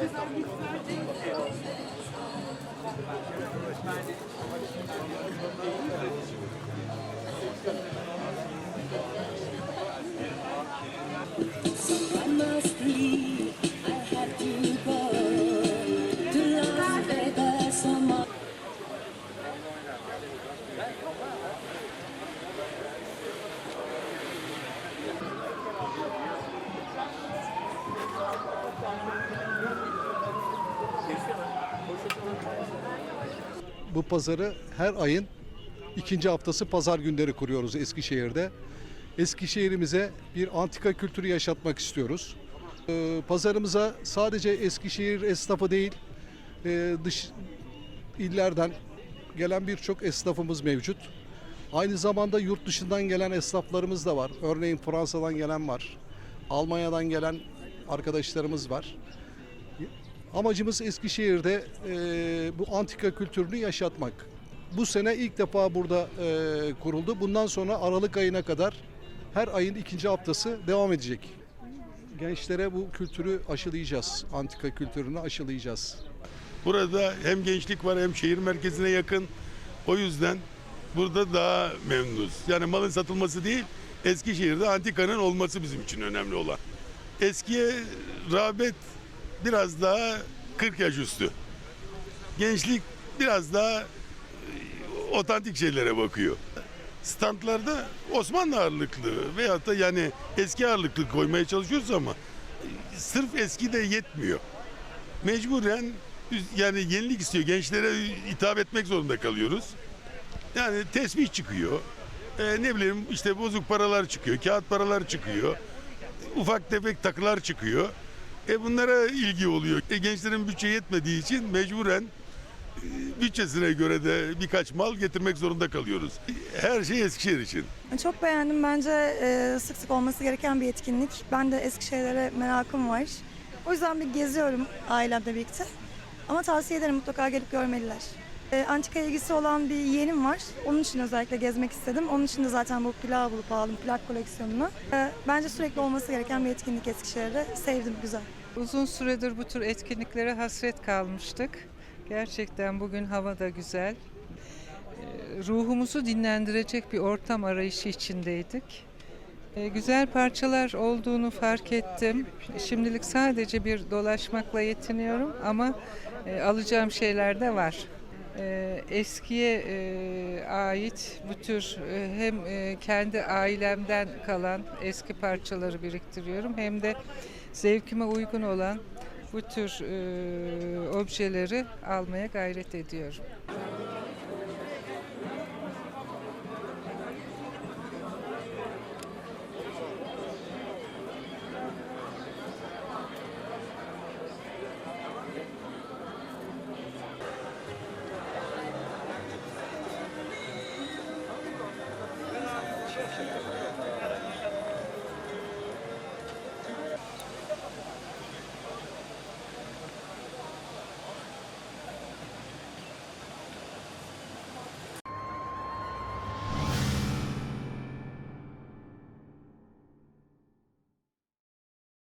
I must Bu pazarı her ayın ikinci haftası pazar günleri kuruyoruz Eskişehir'de. Eskişehir'imize bir antika kültürü yaşatmak istiyoruz. Ee, Pazarımıza sadece Eskişehir esnafı değil, e, dış illerden gelen birçok esnafımız mevcut. Aynı zamanda yurt dışından gelen esnaflarımız da var. Örneğin Fransa'dan gelen var. Almanya'dan gelen arkadaşlarımız var. Amacımız Eskişehir'de e, bu antika kültürünü yaşatmak. Bu sene ilk defa burada e, kuruldu. Bundan sonra Aralık ayına kadar her ayın ikinci haftası devam edecek. Gençlere bu kültürü aşılayacağız. Antika kültürünü aşılayacağız. Burada hem gençlik var hem şehir merkezine yakın. O yüzden burada daha memnunuz. Yani malın satılması değil, Eskişehir'de antikanın olması bizim için önemli olan. Eskiye rağbet biraz daha 40 yaş üstü. Gençlik biraz daha e, otantik şeylere bakıyor. Standlarda Osmanlı ağırlıklı veyahut da yani eski ağırlıklı koymaya çalışıyoruz ama e, sırf eski de yetmiyor mecburen yani yenilik istiyor. Gençlere hitap etmek zorunda kalıyoruz. Yani tesbih çıkıyor. Ee, ne bileyim işte bozuk paralar çıkıyor. Kağıt paralar çıkıyor. Ufak tefek takılar çıkıyor. E bunlara ilgi oluyor. E, gençlerin bütçe yetmediği için mecburen e, bütçesine göre de birkaç mal getirmek zorunda kalıyoruz. Her şey Eskişehir için. Çok beğendim. Bence e, sık sık olması gereken bir etkinlik. Ben de Eskişehir'lere merakım var. O yüzden bir geziyorum ailemle birlikte. Ama tavsiye ederim mutlaka gelip görmeliler. E, antika ilgisi olan bir yeğenim var. Onun için özellikle gezmek istedim. Onun için de zaten bu plağı bulup aldım, plak koleksiyonunu. E, bence sürekli olması gereken bir etkinlik Eskişehir'de. Sevdim, güzel. Uzun süredir bu tür etkinliklere hasret kalmıştık. Gerçekten bugün hava da güzel. Ee, Ruhumuzu dinlendirecek bir ortam arayışı içindeydik. Ee, Güzel parçalar olduğunu fark ettim. Şimdilik sadece bir dolaşmakla yetiniyorum ama e, alacağım şeyler de var. Ee, Eskiye e, ait bu tür e, hem kendi ailemden kalan eski parçaları biriktiriyorum hem de zevkime uygun olan bu tür e, objeleri almaya gayret ediyorum.